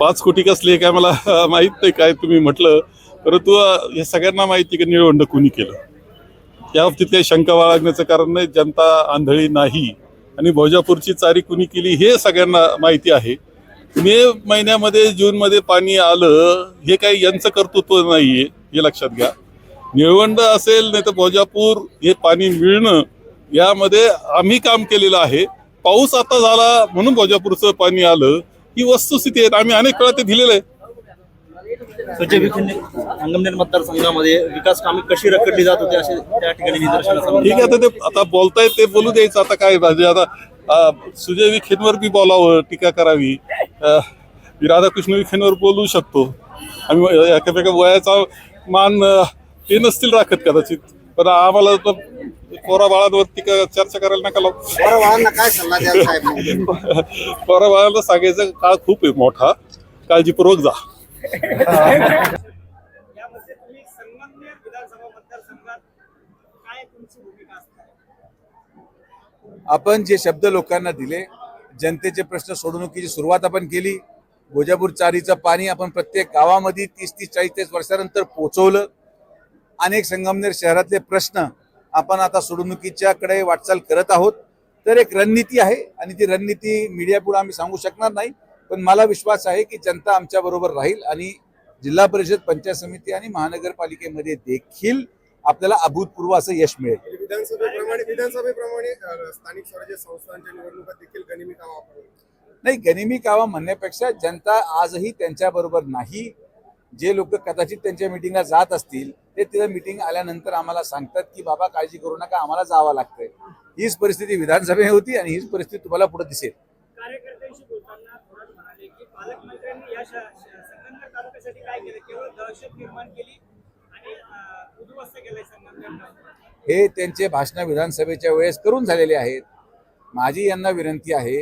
पाच कोटी कसले काय मला माहीत नाही काय तुम्ही म्हटलं. परंतु हे सगळ्यांना माहिती की निळवंड कुणी केलं? या बाबतीत काही शंका बाळगण्याचं कारण नाही जनता आंधळी नाही. आणि भोजापूरची चारी कुणी केली हे सगळ्यांना माहिती आहे. मे महिन्यामध्ये जूनमध्ये पाणी आलं हे काही यांचं कर्तृत्व नाही आहे हे लक्षात घ्या. निळवंड असेल नाही तर भोजापूर हे पाणी मिळणं यामध्ये आम्ही काम केलेलं आहे. पाऊस आता झाला म्हणून भोजापूरचं पाणी आलं. ही वस्तुस्थिती आहे. आम्ही अनेक वेळा ते दिलेलं आहे. संजय विखेंनी संगमनेर मतदारसंघामध्ये विकास कामे कशी रखडली जात होती असे त्या ठिकाणी निदर्शनास आलं. ठीक आहे आता ते आता बोलतायत ते बोलू द्यायचं. आता काय आता सुजय विखेंवर बी बोलावं टीका करावी. राधाकृष्ण विखेंवर बोलू शकतो. आम्ही एकामेका वयाचा मान ते नसतील राखत कदाचित. पण आम्हाला पोरा चर्चा करायला नका लावू. काय सल्ला पोरा बाळांना सांगायचं काळ खूप आहे मोठा. काळजीपूर्वक जा. यामध्ये तुम्ही संगमनेर विधानसभा मतदारसंघात काय तुमची भूमिका असणार आपण जे शब्द लोकांना दिले जनतेचे प्रश्न सोडवणुकीची सुरुवात आपण केली. भोजापूर चारीचं पाणी आपण प्रत्येक गावामध्ये तीस तीस चाळीस तीस वर्षानंतर पोहोचवलं अनेक संगमनेर शहरातले प्रश्न आपण आता सोडवणुकीच्याकडे वाटचाल करत आहोत. तर एक रणनीती आहे आणि ती रणनीती मीडियापुढे आम्ही सांगू शकणार नाही. पण मला विश्वास आहे की जनता आमच्या बरोबर राहील आणि जिल्हा परिषद पंचायत समिती आणि महानगरपालिकेमध्ये देखील आपल्याला अभूतपूर्व असं यश मिळेल. विधानसभेप्रमाणे विधानसभेप्रमाणे स्थानिक स्वराज्य संस्थांच्या निवडणुका देखील गनिमी आपण नाही गनिमी कावा म्हणण्यापेक्षा जनता आजही त्यांच्या बरोबर नाही. जे लोक कदाचित त्यांच्या मिटिंगला जात असतील ते तिथं मिटिंग आल्यानंतर आम्हाला सांगतात की बाबा काळजी करू नका आम्हाला जावं लागतंय. हीच परिस्थिती विधानसभेत होती आणि हीच परिस्थिती तुम्हाला पुढे दिसेल. हे त्यांचे भाषणं विधानसभेच्या वेळेस करून झालेले आहेत. माझी यांना विनंती आहे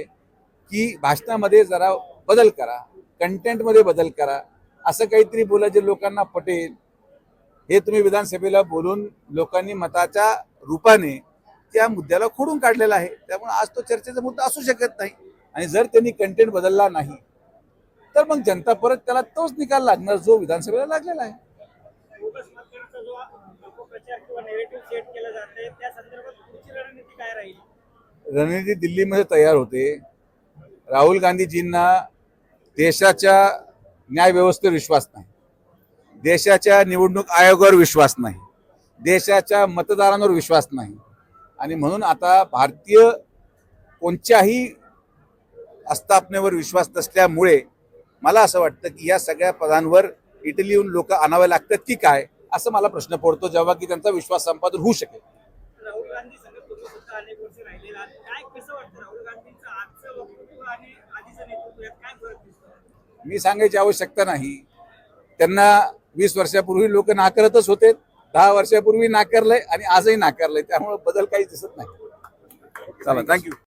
की भाषणामध्ये जरा बदल करा कंटेंटमध्ये बदल करा. असं काहीतरी बोला जे लोकांना पटेल हे तुम्ही विधानसभेला बोलून लोकांनी मताच्या रूपाने त्या मुद्द्याला खोडून काढलेला आहे. त्यामुळे आज तो चर्चेचा मुद्दा असू शकत नाही. आणि जर त्यांनी कंटेंट बदलला नाही तर मग जनता परत त्याला तोच निकाल लागणार जो विधानसभेला लागलेला आहे. रणनीती दिल्लीमध्ये तयार होते. राहुल गांधीजींना देशाच्या न्यायव्यवस्थेवर विश्वास नाही. देशाच्या निवडणूक आयोगावर विश्वास नाही. देशाच्या मतदारांवर विश्वास नाही. आणि म्हणून आता भारतीय कोणत्याही आस्थापनेवर विश्वास नसल्यामुळे मला असं वाटतं की या सगळ्या पदांवर इटलीहून लोक आणावे लागतात की काय असं मला प्रश्न पडतो जेव्हा की त्यांचा विश्वास संपादन होऊ शकेल. राहुल गांधी मी सांगायची आवश्यकता नाही. त्यांना वीस वर्षापूर्वी लोक नाकारतच होते दहा वर्षापूर्वी नाकारलंय आणि आजही नाकारलंय त्यामुळे बदल काही दिसत नाही. चला थँक्यू